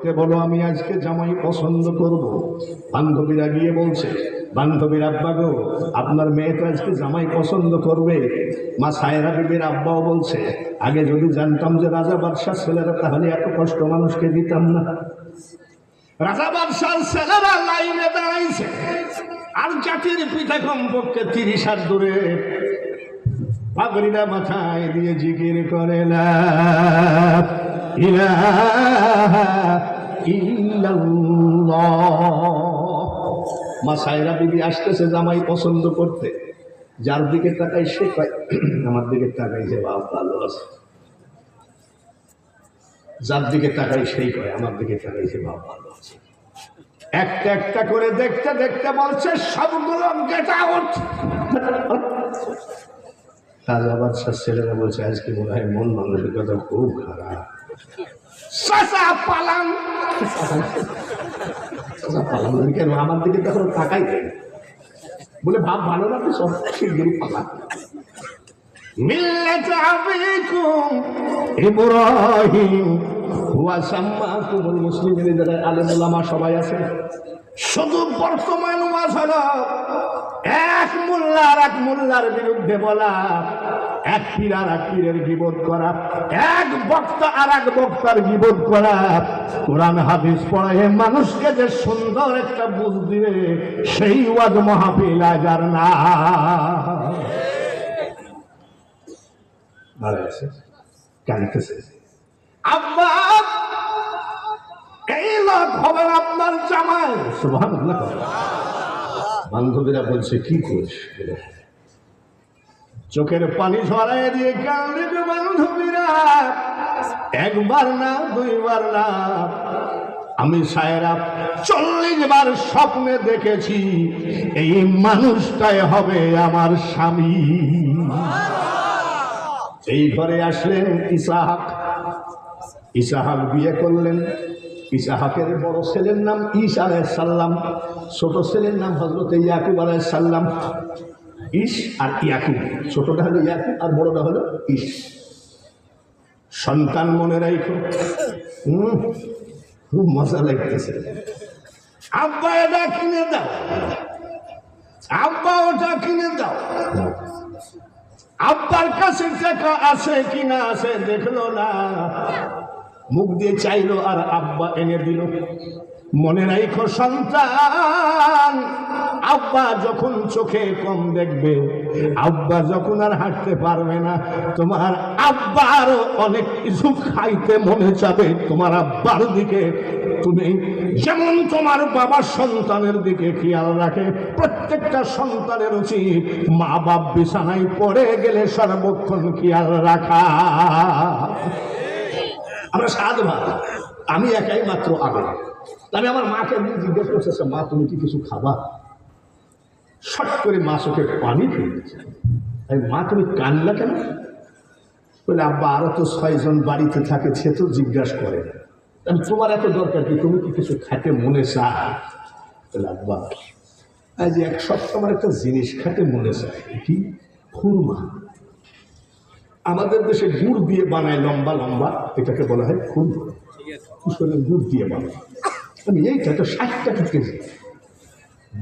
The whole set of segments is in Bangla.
বলো, আমি আজকে জামাই পছন্দ করব? বান্ধবীরা গিয়ে বলছে, বান্ধবীর আব্বা গো, আপনার মেয়ে তো আজকে জামাই পছন্দ করবে। মা সায়রা বিবির আব্বাও বলছে, আগে যদি জানতাম যে রাজা বাদশাহ ছেলেরা, তাহলে এত কষ্ট মানুষকে দিতাম না। রাজা বাদশার ছেলেরা লাইনে দাঁড়াইছে, আর জাতির পিঠা কমপক্ষে তিরিশ হাত দূরে। পাগড়িটা মাথায় দিয়ে জিকির করে, লা ইলাহা ইল্লাল্লাহ। মা সায়রা বিবি আসতেছে জামাই পছন্দ করতে। যার দিকে তাকাই সে আমার দিকে তাকাই যে বাপ ভালো আছে। যার দিকে তাকাই সেই কয়, আমার দিকে তাকাই যে বাপ ভালো আছে। একটা একটা করে দেখতে দেখতে বলছে সবগুলো গেট বাদশাহ ছেলেরা বলছে, আজকে মনে হয় মন মানসিকতা খুব খারাপ। চাচা পালাং চাচা পালাং বলি, কেন আমার দিকে তখন তাকাই বলে ভাব ভালো না তো সব শিগগিরি পালান মিল্লাত আবিকুম ইব্রাহিম হুয়া ওলামা সবাই আছে। শুধু এক আর এক এক আর এক বক্তার বিবোধ করা। কোরআন, হাদিস পড়ে মানুষকে যে সুন্দর একটা বুঝ দিবে, সেই ওয়াজ মাহফিল আজার না। ভালো আছে? আব্বা! এই বান্ধবীরা বলছে, কি করিস? চোখের পানি ঝরাই দিয়ে কান্দে বান্ধবীরা। একবার না, দুইবার না। আমি সায়রা চল্লিশ বার স্বপ্নে দেখেছি, এই মানুষটাই হবে আমার স্বামী। এই ঘরে আসলেন ইসাহাক। ইসাহাক বিয়ে করলেন। ইসাহাকের বড় ছেলের নাম ঈশা সাল্লাম ছোট ছেলের নাম হজরত ইয়াকুব সাল্লাম ইস আর ইয়াকুব, ছোটটা হলো ইয়াকুব আর বড়টা হলো ইস। সন্তান মনে রাখো হুম, খুব মজা লাগতেছে। আব্বা এটা কিনে দাও। আব্বা ওটা কিনে দাও। আব্বার কাছে টাকা আছে কিনা আছে দেখল না। মুখ দিয়ে চাইলো আর আব্বা এনে দিল। মনে রাখো সন্তান, আব্বা যখন চোখে কম দেখবে, আব্বা যখন আর হাঁটতে পারবে না, তোমার আব্বার অনেক কিছু খাইতে মনে চাবে, তোমার আব্বার দিকে। তুমি যেমন তোমার বাবার সন্তানের দিকে খেয়াল রাখে, প্রত্যেকটা সন্তানের উচিত মা বাপ বিছানায় পড়ে গেলে সর্বক্ষণ খেয়াল রাখা। আমরা সাত ভাই। আমি একাই মাত্র আগে আমি আমার মাকে এমনি জিজ্ঞেস করছে "আচ্ছা, মা তুমি কি কিছু খাবা? শট করে মা চোখে পানি ফেলে দিচ্ছে আমি মা তুমি কানলা কেন? বলে আব্বা আরও তো ছয়জন বাড়িতে থাকে সে তো জিজ্ঞাসা করে আমি তোমার এত দরকার কি? তুমি কি কিছু খাতে মনে চায় বলে আব্বা আজ এক সপ্তাহ আমার একটা জিনিস খাতে মনে চায় কি? খুরমা। আমাদের দেশে গুড় দিয়ে বানায় লম্বা লম্বা, এটাকে বলা হয় খুর কুশলের গুড় দিয়ে বানায়। আমি এইটা তো ষাট টাকা কেজি?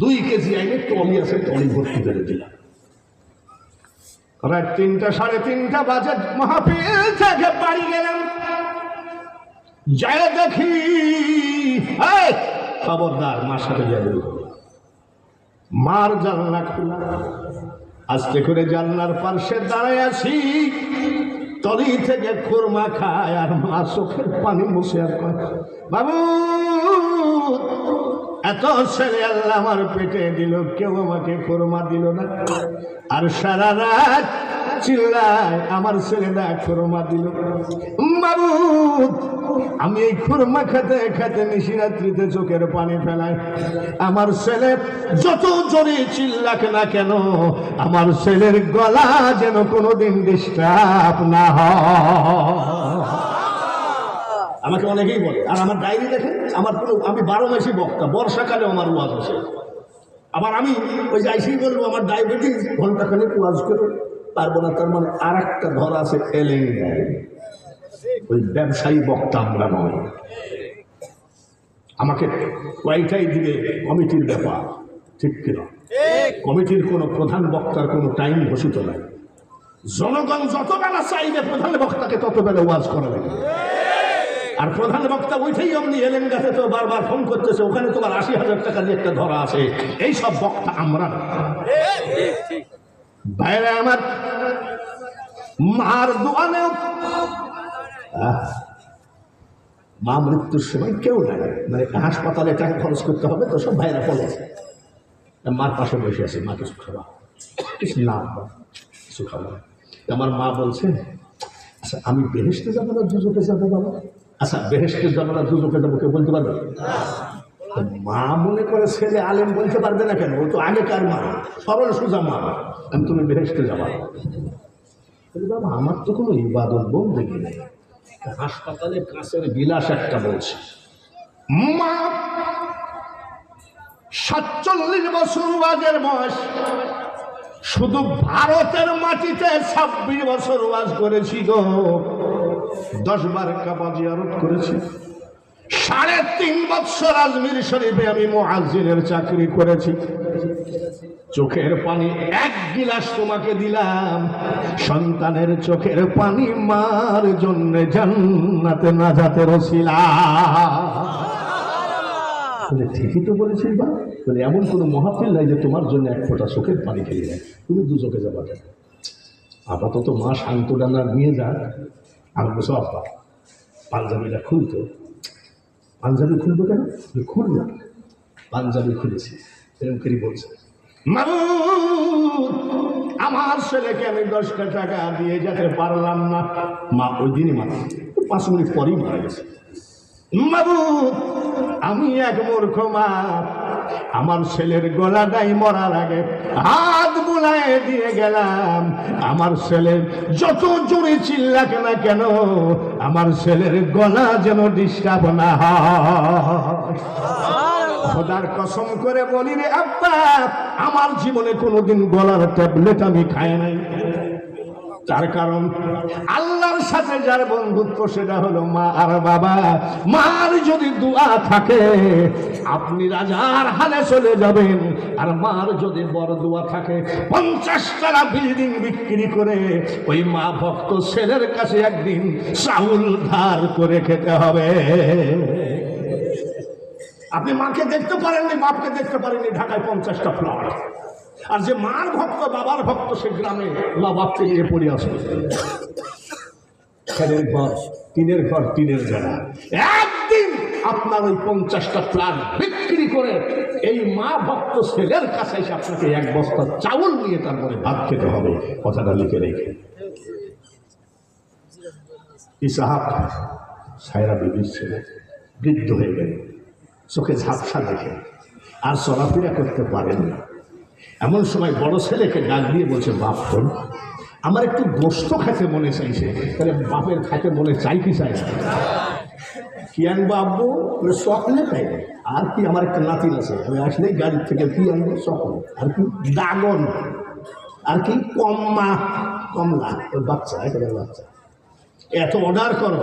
দুই কেজি আইনে টলি আছে টলি ভর্তি করে দিলাম। রাত তিনটা, সাড়ে তিনটা বাজে মাহফিল থেকে বাড়ি গেলাম। যায় দেখি খবরদার, মার সাথে যাবে মার জানলা খোলা। আস্তে করে জানলার পার্শ্বে দাঁড়ায় আছি। তলি থেকে খুরমা খায় আর মা চোখের পানি মুছে আর কয়, বাবু এত ছেলে আল্লাহ আমার পেটে দিল, কেউ আমাকে খুরমা দিল না। আর সারা রাত চিল্লায় আমার ছেলেরা খুরমা দিল। বাবু, আমি এই খুরমা খেতে খেতে নিশিরাত্রিতে চোখের পানি ফেলাই। আমার ছেলে যত জোরে চিল্লাক না কেন, আমার ছেলের গলা যেন কোনোদিন ডিস্টার্ব না হয়। আমাকে অনেকেই বলে, আর আমার ডায়েরি দেখেন আমার পুরো, আমি বারো মাসে বক্তা, বর্ষাকালে আমার ওয়াজ আছে আবার আমি ওই যে আইসি বলব, আমার ডায়াবেটিস ঘন্টাখানে ওয়াজ করে, পারব না, তার মানে আর একটা ধর আছে এলেন ওই ব্যবসায়ী বক্তা আমরা নয়। আমাকে কয়টাই দিলে কমিটির ব্যাপার, ঠিক কিনা? কমিটির কোনো প্রধান বক্তার কোনো টাইম ঘোষিত নাই। জনগণ যত বেলা চাইবে, প্রধান বক্তাকে তত বেলা ওয়াজ করা লাগে আর প্রধান বক্তা ওইটাই অমনি এলেন গাছে তো বারবার ফোন করতেছে ওখানে তোমার আশি হাজার টাকা দিয়ে একটা ধরা আছে। এই সব বক্তা আমরা। বাইরে আমার মার আহ, মা মৃত্যুর সময় কেউ নাই। মানে হাসপাতালে টাকা খরচ করতে হবে তো সব ভাইরা পড়েছে মার পাশে বসে আছে মা কিছু খাওয়া। কিছু না কিছু আমার মা বলছে আচ্ছা আমি বেহেস্তে যাব না দুজকে যাব বাবা? আচ্ছা বেহেস্তে যাব না দুজকে যাব কেউ বলতে পারবে? মা মনে করে ছেলে আলেম বলতে পারবে না কেন? ও তো আগেকার মা। সরল সোজা মা। আমি তুমি বেহেস্তে যাবা। বাবা, আমার তো কোনো ইবাদত বোন দেখি নাই হাসপাতালে কাছের বিলাস একটা বলছে, মা, সাতচল্লিশ বছর আগের বয়স। শুধু ভারতের মাটিতে ছাব্বিশ বছর বাস করেছি গো। দশ বার কাবা জিয়ারত করেছি। সাড়ে তিন বছর আজমির শরীফে আমি মহাজিনের চাকরি করেছি। চোখের পানি এক গিলাস তোমাকে দিলাম। সন্তানের চোখের পানি মার জন্য জান্নাতে না যাতে বলে ঠিকই তো বলেছিস বা? বলে এমন কোনো মহাফিল নাই যে তোমার জন্য এক ফোঁটা চোখের পানি খেয়ে নেয় তুমি দু চোখে যাবা আপাতত মা শান্ত ডানা নিয়ে যাক। বসে আপা পাঞ্জাবিটা খুলতো। পাঞ্জাবি খুলবো কেন? আমি খুললাম পাঞ্জাবি খুলেছি। এরকম করে বলছে আমার ছেলেকে আমি দশটা টাকা দিয়ে যেতে পারলাম না। মা ওই দিনই মারা পাঁচ মিনিট পরেই মারা গেছে। আমি এক মূর্খ মা আমার ছেলের গলাটাই মরার আগে হাত বুলায় দিয়ে গেলাম। আমার ছেলের যত জোরে চিল্লাক না কেন, আমার ছেলের গলা যেন ডিস্টার্ব না হয়। খোদার কসম করে বলি রে আব্বা, আমার জীবনে কোনোদিন গলার ট্যাবলেট আমি খাই নাই। তার কারণ আল্লাহর সাথে যার বন্ধুত্ব, সেটা হলো মা আর বাবা। মার যদি দোয়া থাকে, আপনি রাজার হালে চলে যাবেন। আর মার যদি বড় দোয়া থাকে পঞ্চাশ টাকা বিল্ডিং বিক্রি করে ওই মা ভক্ত ছেলের কাছে একদিন চাউল ধার করে খেতে হবে। আপনি মাকে দেখতে পারেননি, বাপকে দেখতে পারেননি, ঢাকায় পঞ্চাশটা ফ্লট আর যে মার ভক্ত, বাবার ভক্ত, সে গ্রামে বাপকে নিয়ে পড়ে আসে। খেলের ঘর টিনের ঘর টিনের জায়গা। একদিন আপনার ওই পঞ্চাশটা প্লাট বিক্রি করে এই মা ভক্ত ছেলের কাছে এসে আপনাকে এক বস্তা চাউল নিয়ে তারপরে ভাত খেতে হবে। কথাটা লিখে রেখে। ইসাহাব সায়রা বিবির ছেলে, বৃদ্ধ হয়ে গেল। চোখে ঝাপসা দেখে। আর চলাফেরা করতে পারেন না। এমন সময় বড় ছেলেকে ডাক দিয়ে বলছে, বাপ শোন আমার একটু গোস্ত খাইতে মনে চাইছে। তাহলে বাপের খাইতে মনে চাই কি চাই? কি আনব আব্বু? চকলেট আইবে আর কি, আমার একটা নাতিন আছে। আমি আসলেই গাড়ির থেকে কি আনব? চকলেট আর কি, দাগন। আর কি, কম্মা, কমলা। ওর বাচ্চা, একেবারে বাচ্চা। এত অর্ডার করো।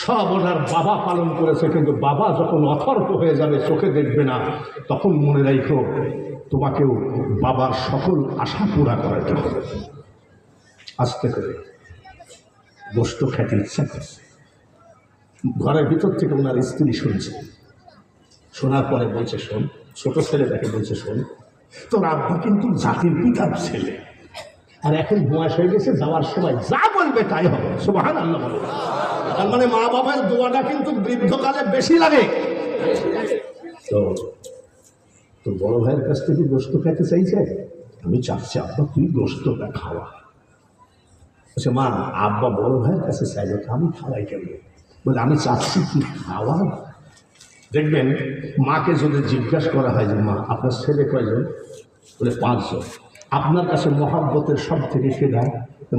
সব ওনার বাবা পালন করেছে, কিন্তু বাবা যখন অথর্প হয়ে যাবে, চোখে দেখবে না। তখন মনে রাখো তোমাকেও বাবার সকল আশা পুরা করাতে হবে আস্তে করে গোষ্ঠ খেতে ইচ্ছা করছে। ঘরের ভিতর থেকে ওনার স্ত্রী শুনছে। শোনার পরে বলছে, শোন, ছোট ছেলে দেখে বলছে, শোন, তোর আব্বা কিন্তু জাতির পিতার ছেলে। আর এখন বয়স হয়ে গেছে, যাওয়ার সময় যা বলবে তাই হবে। সুবাহান আল্লাহ বলে। তার মানে মা বাবার দোয়াটা কিন্তু বৃদ্ধকালে বেশি লাগে। তো তোর বড় ভাইয়ের কাছ থেকে গোস্ত খাইতে চাইছে? আমি চাচ্ছি, আব্বা তুই গোস্তটা খাওয়া? বলছে, মা, আব্বা বড় ভাইয়ের কাছে চাইলে তো আমি খাওয়াই কেন বলে, আমি চাচ্ছি কি খাওয়া? দেখবেন, মাকে যদি জিজ্ঞাসা করা হয় যে, মা, আপনার ছেলে কয়জন? বলে, পাঁচজন। আপনার কাছে মহাব্বতের সব থেকে সেরা?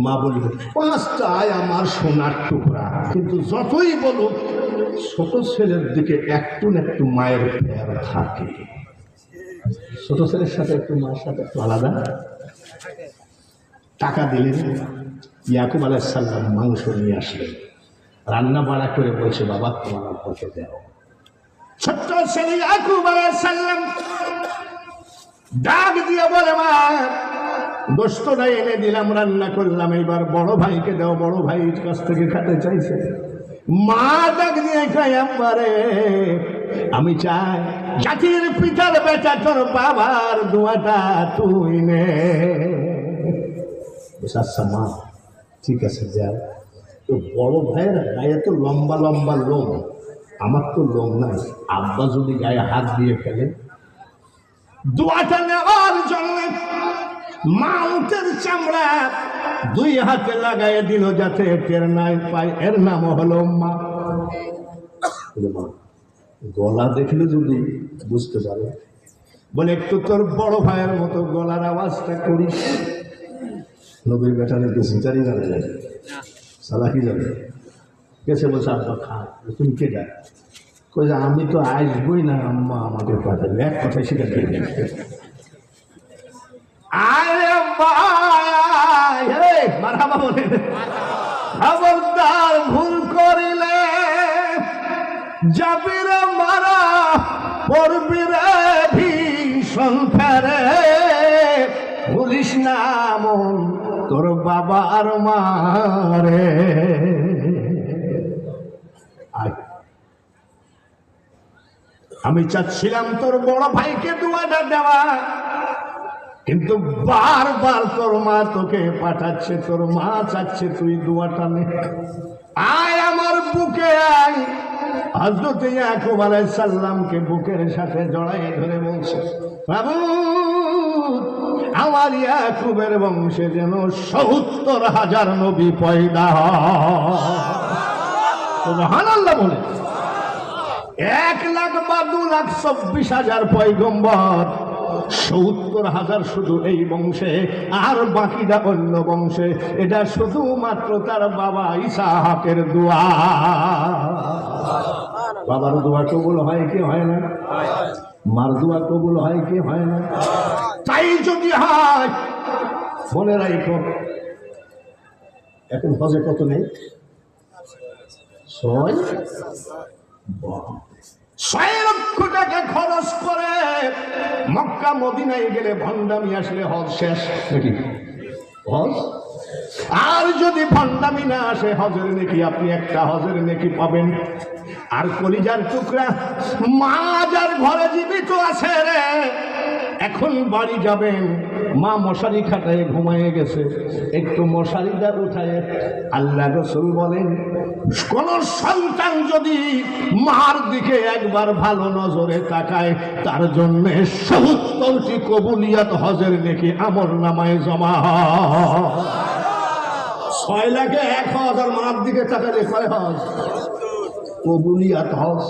মা বলবে পাঁচটায় আমার সোনার টুকরা। কিন্তু যতই বলুক, ছোট ছেলের দিকে একটু না একটু মায়ের প্যার থাকে। ছোট ছেলের সাথে একটু মায়ের সাথে একটু আলাদা। টাকা দিলেন, ইয়াকুব আলাইসাল্লাম মাংস নিয়ে আসলেন। রান্না বাড়া করে বলছে, বাবা, তোমার আব্বাকে দেও। ছোট্ট ছেলে ইয়াকুব আলাইহিস ডাক দিয়ে বলে, মা গোস্তটা এনে দিলাম, রান্না করলাম। এবার বড় ভাইকে দাও, বড় ভাইয়ের কাছ থেকে খেতে চাইছে। মা ডাক দিয়ে খাই আমারে আমি চাই জাতির পিতার বেটা তোর বাবার দোয়াটা তুই নে। আচ্ছা মা ঠিক আছে যাও তো বড় ভাইয়ের গায়ে তো লম্বা লম্বা লোম। আমার তো লোম নাই। আব্বা যদি গায়ে হাত দিয়ে ফেলে দোয়াটা নেওয়ার জন্য মাউন্টের চামড়া দুই হাতে লাগাই দিল যাতে টের নাই পায়। এর নাম হলো মা, গলা দেখলে যদি বুঝতে পারে। বলে, একটু তোর বড় ভাইয়ের মতো গলার আওয়াজটা করিস। নবীর বেটা নাকি সিচারি জানে না সালাকি জানে? কেসে বলছে, আব্বা, খা, তুমি কে যা কই আমি তো আসবই না, আম্মা আমাকে পাঠাবে। এক কথায় সেটা মারাবা বলে। খবরদার ভুল করিলে যাবি মারা পড়বি রে ভীষণ ফেরে ভুলিস না মন, তোর বাবার মারে। আমি চাচ্ছিলাম তোর বড় ভাইকে দুয়াটা দেওয়া, কিন্তু বারবার তোর মা তোকে পাঠাচ্ছে, তোর মা চাচ্ছে তুই দুয়াটা নে। আয় আমার বুকে আয়। হজরত ইয়াকুব আলাইহিস বুকের সাথে জড়াই ধরে বলছে, বাবু, আমার ইয়াকুবের বংশে যেন সত্তর হাজার নবী পয়দা সুবহানাল্লাহ বলে, এক লাখ বা দু লাখ চব্বিশ হাজার পয়গম্বর সত্তর হাজার শুধু এই বংশে, আর বাকিটা অন্য বংশে। এটা শুধুমাত্র তার বাবা ইসাহাকের দোয়া। বাবার দোয়া কবুল হয় কি হয় না? মার দোয়া কবুল হয় কি হয় না? তাই যদি হয়, মনে রাখো এখন হজে কত নেই? ছয়। খরচ করে মক্কা গেলে ভণ্ডামি শেষ আর যদি ভণ্ডামি না আসে, হজের নেকি আপনি একটা হজের নেকি পাবেন। আর কলিজার টুকরা মা যার ঘরে জীবিত আছে রে। এখন বাড়ি যাবেন। মা মশারি খাটায় ঘুমায়ে গেছে। একটু মশারিটা উঠায়। আল্লাহ রসুল বলেন, কোন সন্তান যদি মার দিকে একবার ভালো নজরে তাকায়, তার জন্য সত্তরটি কবুলিয়াত হজের নেকি আমর নামায় জমা। ছয় লাখে এক হজ আর মার দিকে তাকালে কয় হজ। কবুলিয়াত হজ।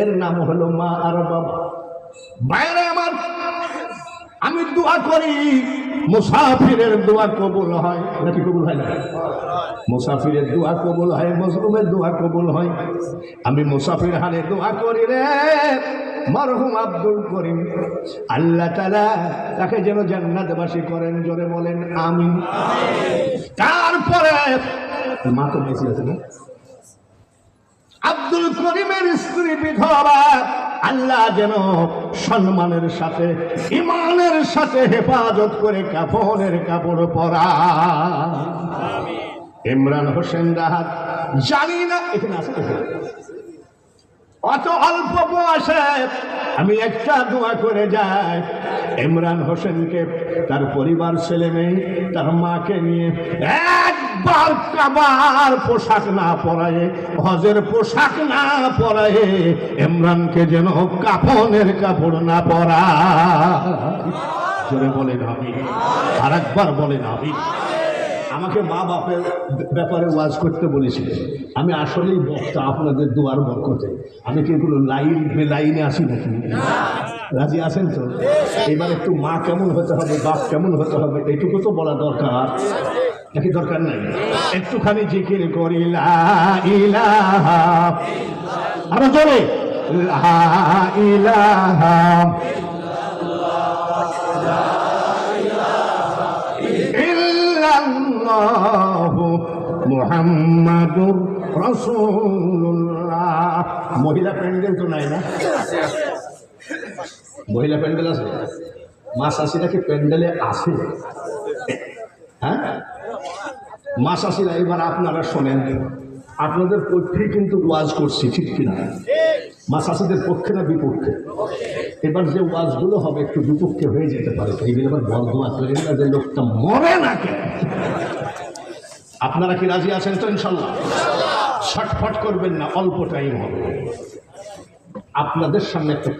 এর নাম হলো মা আর বাবা। বাইরে আমার আমি দোয়া করি, মুসাফিরের দোয়া কবুল হয়। নাকি কবুল হয় না? মুসাফিরের দোয়া কবুল হয়, মজলুমের দোয়া কবুল হয়। আমি মুসাফির হারে দোয়া করি রে, মরহুম আব্দুল করিম। আল্লাহ তালা তাকে যেন জান্নাতবাসী করেন, জোরে বলেন আমি তারপরে, মা তো বেশি আছে না? আব্দুল করিমের স্ত্রী বিধবা। আল্লাহ যেন সম্মানের সাথে ইমানের সাথে হেফাজত করে কাপড়ের কাপড় পরা। ইমরান হোসেন রাহাত জানি না এখানে আছে তো? অত অল্প বয়সে আমি একটা দোয়া করে যাই। ইমরান হোসেনকে তার পরিবার ছেলে মেয়ে তার মাকে নিয়ে একবার কাবার পোশাক না পরায়ে হজের পোশাক না পরায়ে ইমরানকে যেন কাফনের কাপড় না পরা। জোরে বলেন আমি আর একবার বলেন আমি আমাকে মা বাপের ব্যাপারে ওয়াজ করতে বলেছিলেন আমি আসলেই বক্তা আপনাদের দুয়ার বরকতে। আমি কি এগুলো লাইন বে লাইনে আসি নাকি? রাজি আছেন তো? এবার একটু মা কেমন হতে হবে বাপ কেমন হতে হবে এটুকু তো বলা দরকার। নাকি দরকার নাই। একটুখানি জিকির করি আরও জোরে। মুহাম্মাদুর রসুল্লাহ মহিলা প্যান্ডেল তো নাই না? মহিলা প্যান্ডেল আছে? মা শাশিরা কি প্যান্ডেলে আছে? হ্যাঁ? মা শাশিরা এবার আপনারা শোনেন, আপনাদের পক্ষে কিন্তু ওয়াজ করছি, ঠিক কিনা? মা শাশিদের পক্ষে না বিপক্ষে? এবার যে ওয়াজগুলো হবে, একটু বিপক্ষে হয়ে যেতে পারে। এবার বদমা করেন না যে লোকটা মরে না কেন? আপনারা কি রাজি আছেন তো, ইনশাল্লাহ? ছটফট করবেন না, অল্প টাইম হবে। আপনাদের সামনে একটা